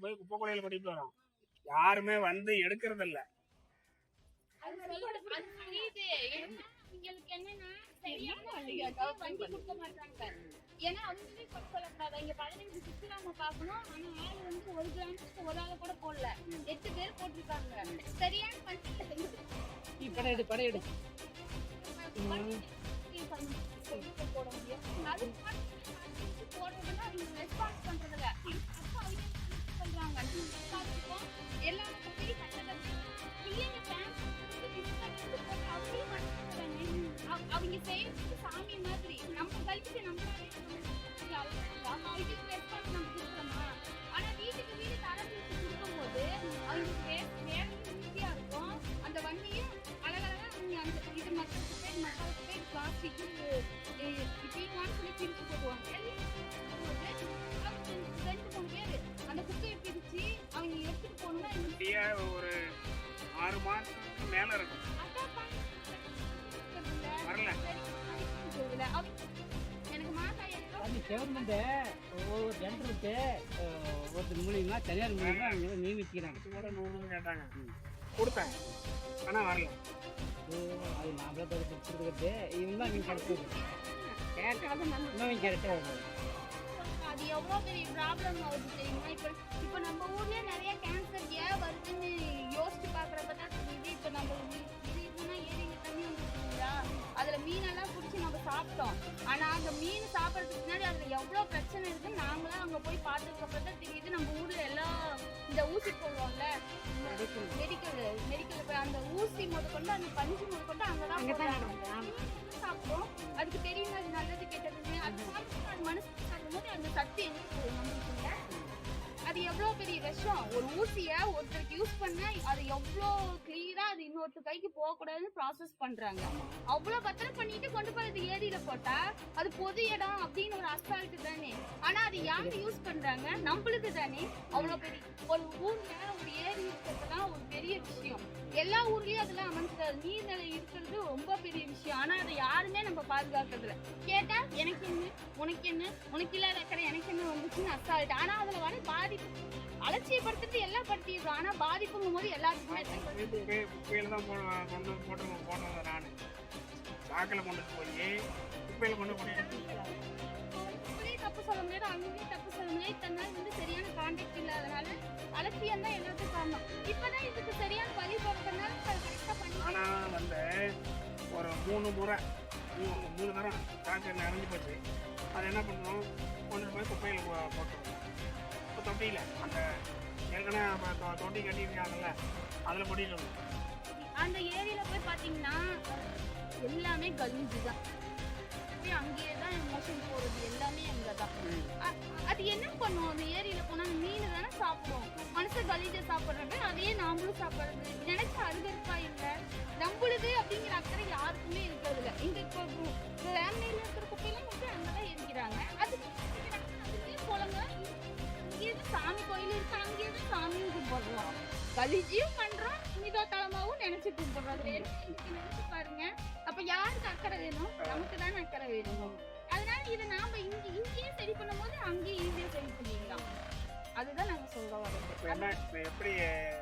குப்பையில கொட்டிட்டு வரோம் யாருமே வந்து எடுக்கிறது இல்ல அது என்னன்னா, கொடுக்க மாட்டாங்க. ஏன்னா அவங்களே சொல்லக்கூடாது. இங்க பதினஞ்சு நம்ம பார்க்கணும். ஆனா ஆள் வந்து ஒரு கிராமத்துக்கு ஒரு ஆள் கூட போடல. எட்டு பேர் போட்டிருக்காங்க. சரியான வண்டி நீ படம் எடு படம் போட முடியும். அது போடுறதுன்னா அவங்க. பண்றாங்க அவங்க என்ன சொல்றாங்க? பார்த்துப்போம். பிள்ளைங்க fans அவங்க செய்யறது சாமி மாதிரி நம்ம கழிச்சு நம்ம ஆயிரம் அது கவர்மெண்ட் ஒவ்வொரு ஜென்டருக்கு ஒருத்தர் மூலியமா தனியார் மூலியமா அவங்க கூட நூறு கேட்டாங்க. கொடுத்தேன் ஆனா வரல. ஓ, அது மாப்பிள்ளை பதவி கொடுத்துருக்கிறது. இவங்க தான் அவங்க கிடைச்சது கேட்காத நம்ம கரெக்டாக வருது அது எவ்வளவு பெரிய ப்ராப்ளம் ஆகுது தெரியுமா? இப்ப இப்ப நம்ம ஊர்லயே நிறைய கேன்சர் ஏன் வருதுன்னு யோசிச்சு பாக்குறப்ப தான் தெரியுது. இப்ப நம்ம இது இதுனா ஏரியில தண்ணி வந்துருக்குங்களா அதுல மீனெல்லாம் சாப்பிட்டோம். ஆனா அந்த மீன் சாப்பிடறதுக்கு முன்னாடி அதுல எவ்வளவு பிரச்சனை இருக்குன்னு நாங்களாம் அங்க போய் பார்த்ததுக்கு அப்புறம் தான் தெரியுது. நம்ம ஊர்ல எல்லாம் இந்த ஊசி போடுவோம்ல மெடிக்கல். மெடிக்கல் போய் அந்த ஊசி முதற்கொண்டு அந்த பஞ்சு முதற்கொண்டு அங்கதான் போடுறாங்க. சாப்பிடும் அதுக்கு தெரியும் அது நல்லது கெட்டதுன்னு? அது சாப்பிட்டு அது மனசுக்கு சாப்பிடும்போது அந்த சக்தி எங்க போகுது நம்மளுக்குள்ள அது எவ்வளவு பெரிய விஷம்? ஒரு ஊசிய ஒருத்தருக்கு யூஸ் பண்ண அது எவ்வளவு கிளியரா அது இன்னொருத்தர் கைக்கு போக கூடாதுன்னு ப்ராசஸ் பண்றாங்க. அவ்வளவு கத்தனை பண்ணிட்டு கொண்டு போய் அது ஏரியில போட்டா அது பொது இடம் அப்படின்னு ஒரு அஸ்பால்ட் தானே. ஆனா அது யாரு யூஸ் பண்றாங்க? நம்மளுக்கு தானே. அவ்வளவு பெரிய ஒரு ஊர்ல ஒரு ஏரி இருக்கிறதுலாம் ஒரு பெரிய விஷயம். எல்லா ஊர்லயும் அதெல்லாம் அமைஞ்சிடாது. நீர்நிலை இருக்கிறது ரொம்ப பெரிய விஷயம். ஆனா அதை யாருமே நம்ம பாதுகாக்கிறது இல்ல கேட்டா எனக்கு என்ன? உனக்கு என்ன? உனக்கு இல்லாத அக்கறை எனக்கு என்ன வந்துச்சுன்னு அஸ்பால்ட் ஆனா அதுல வர பாதிப்பு அலட்சியப்படுத்துறது எல்லாம் படுத்திடுறோம். ஆனா பாதிப்புங்கும் போது. குப்பை குப்பையில தான் கொண்டு போட்டு போட்டது நான். சாக்கில் கொண்டு போய் குப்பையில கொண்டு அவங்களையும் தப்பு சொல்ல முடியாது அவங்களையும் தப்பு சொல்ல முடியாது. இத்தனை நாள் வந்து சரியான கான்டாக்ட் இல்லாதனால அலட்சியம் தான் எல்லாத்துக்கும் காரணம். இப்பதான் இதுக்கு சரியான வழி போகிறதுனால கரெக்டா பண்ணி ஆனா வந்து ஒரு மூணு முறை மூணு மூணு தரம் சாக்கு நிறைஞ்சு போச்சு. அது என்ன பண்ணணும் கொண்டு போய் குப்பையில் போட்டுருவோம் இப்போ தொட்டியில். அந்த ஏற்கனவே தொ- தொட்டி கட்டியிருக்காங்கல்ல அதில் வரணும். அந்த ஏரியில போய் பாத்தீங்கன்னா எல்லாமே கலிஞ்சு தான். போய் அங்கேயே தான் மோஷன் போறது எல்லாமே அங்கதான். அ- அது என்ன பண்ணும்? அந்த ஏரியில போனா அந்த மீன் தானே சாப்பிடும். மனுஷன் கலிஜ சாப்பிடுறது அதையே நாமளும் சாப்பிடுறது. நினைச்ச அருகருப்பா இல்ல நம்மளுது அப்படிங்கிற அக்கறை யாருக்குமே இருக்கிறது இல்ல இங்க இப்போ ஃபேமிலியில இருக்கிற குப்பையெல்லாம் மட்டும் அங்கதான் எரிக்கிறாங்க. அது கலிஜியும் பண்றோம். புனித தலமாவும் நினைச்சு கும்பிடுறோம். அதுல என்ன நினைச்சு பாருங்க. அப்ப யாருக்கு அக்கறை வேணும்? நமக்கு தானே அக்கறை வேணும். அதனால இதை நாம இங்க இங்கேயே சரி பண்ணும் போது அங்கேயே ஈஸியா சரி பண்ணிக்கலாம் அதுதான் நாங்க சொல்ல வரோம் எப்படி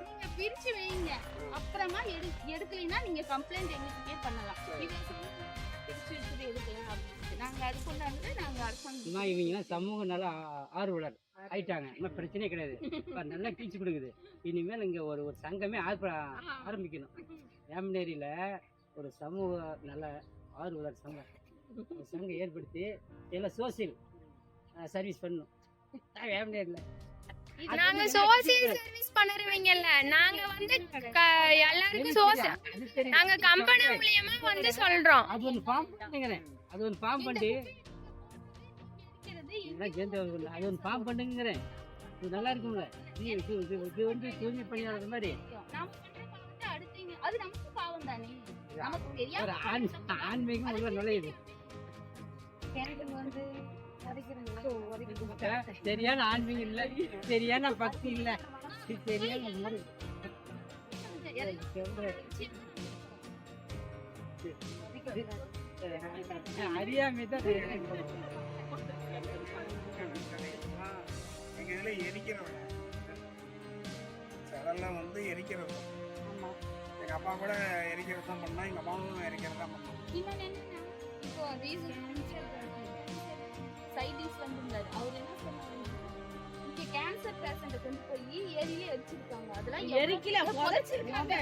நீங்க பிரிச்சு வைங்க. அப்புறமா எடு எடுக்கலைன்னா நீங்க கம்ப்ளைண்ட் எங்ககிட்டயே பண்ணலாம். இதை பிரிச்சு வச்சுட்டு எடுக்கலாம் அப்படின்னு நாங்க அது கொண்டாந்து நாங்க அரசாங்கம் சமூக நல ஆர்வலர். ஆயிட்டாங்க. இன்னும் பிரச்சனையே கிடையாது. இப்ப நல்லா டீச்சு கொடுக்குது இனிமேல் இங்க ஒரு ஒரு சங்கமே ஆர்ப்ப ஆரம்பிக்கணும். வேமனேரியில ஒரு சமூக நல ஆர்வலர் சங்கம். ஒரு சங்கம் ஏற்படுத்தி எல்லாம் சோசியல் சர்வீஸ் பண்ணணும். வேமனேரியில் நாங்க சோசியல் சர்வீஸ் பண்ணுறவங்கல்ல நாங்க வந்து எல்லாருக்கும் சோசியல் நாங்க கம்பெனி மூலியமா வந்து சொல்றோம். அது ஒன்று ஃபார்ம் பண்ணுங்கிறேன் அது ஒன்று ஃபார்ம் பண்ணி அது ஒன்று ஃபார்ம் பண்ணுங்கிறேன் இது நல்லா இருக்கும்ல? இது வந்து தூய்மை பணியாளர் மாதிரி. அது நமக்கு பாவம் தானே. நமக்கு ஒரு ஆண் ஆன்மீகம் உள்ள நுழையுது. எனக்கு வந்து சரியான ஆன்மீகம் இல்ல. சரியான பக்தி இல்ல. சரியான முறை. அறியாமை தான் எங்கள் எரிக்கிறவங்க முதல்ல வந்து எரிக்கிறது. எங்கள் அப்பா கூட எரிக்கிறது தான் பண்ணா எங்கள் அம்மாவும் எரிக்கிறது தான் பண்ணோம் சைடிஸ் வந்திருந்தாரு. அவர் என்ன சொன்னாரு? இங்க கேன்சர் பேஷண்ட்டை கொண்டு போய் ஏரியில எரிச்சிருக்காங்க. அதெல்லாம் எரிக்கல, புதைச்சிருக்காங்க.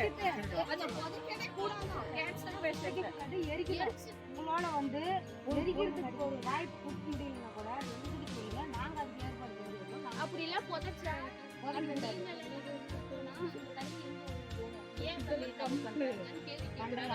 அதை புதைக்கவே கூடாதான் கேன்சர் பேஷண்ட் எரிக்கல. உங்களோட வந்து எரிக்கிறதுக்கு ஒரு வாய்ப்பு கொடுத்துட்டீங்கன்னா கூட எரிக்கிறதுக்கு போயில நாங்க அதுக்கு ஏற்பாடு பண்ணிருக்கோம். அப்படிலாம் புதைச்சா அந்த நீர் நிலைமையில இருக்குன்னா, அந்த தண்ணி எங்க போகும்? ஏன் இப்படி கம் பண்றாங்கன்னு